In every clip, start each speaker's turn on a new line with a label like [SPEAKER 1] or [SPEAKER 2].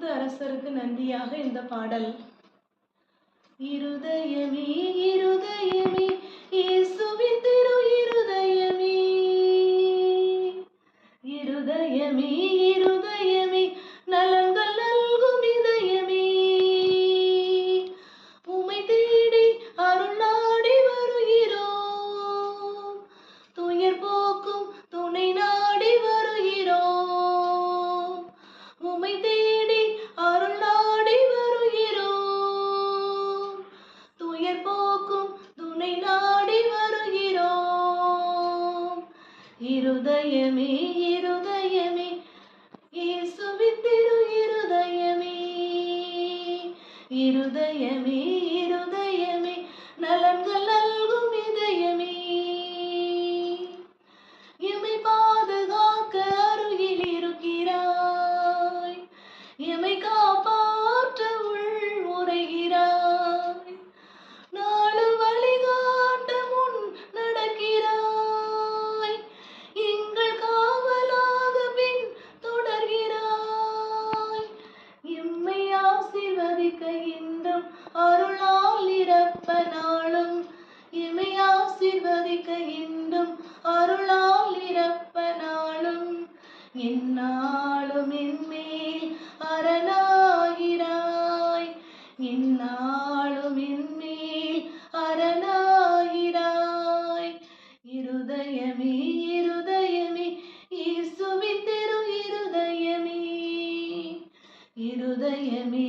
[SPEAKER 1] முத்து அரசருக்கு நந்தியாக இந்த பாடல். இருதயமே இருதயமே இயேசுவின் துயர் போக்கும் துணை நாடி வருகிறோம். இருதயமே இருதயமே இயேசுவித்திரு இருதயமே. இருதயமே இருதயமே நலன்கள் நல்கும் இதயமே. எமை பாதுகாக்க அருகில் இருக்கிறாய். எமை காப்ப இருதயமே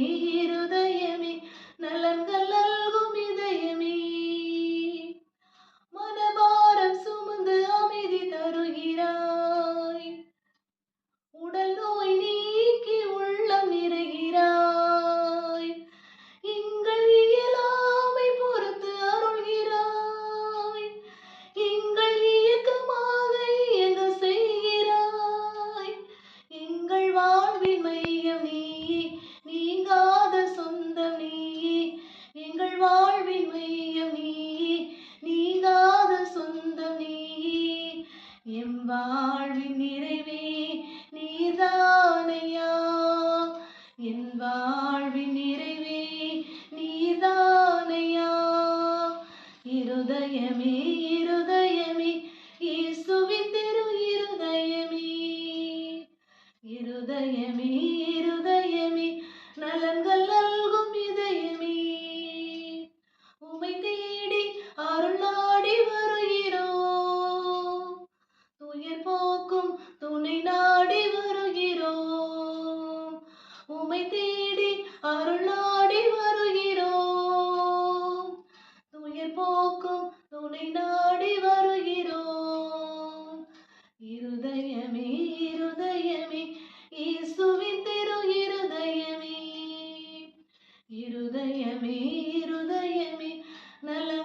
[SPEAKER 1] வாழ்வின் நிறைவே நீதானையா? என் நல்ல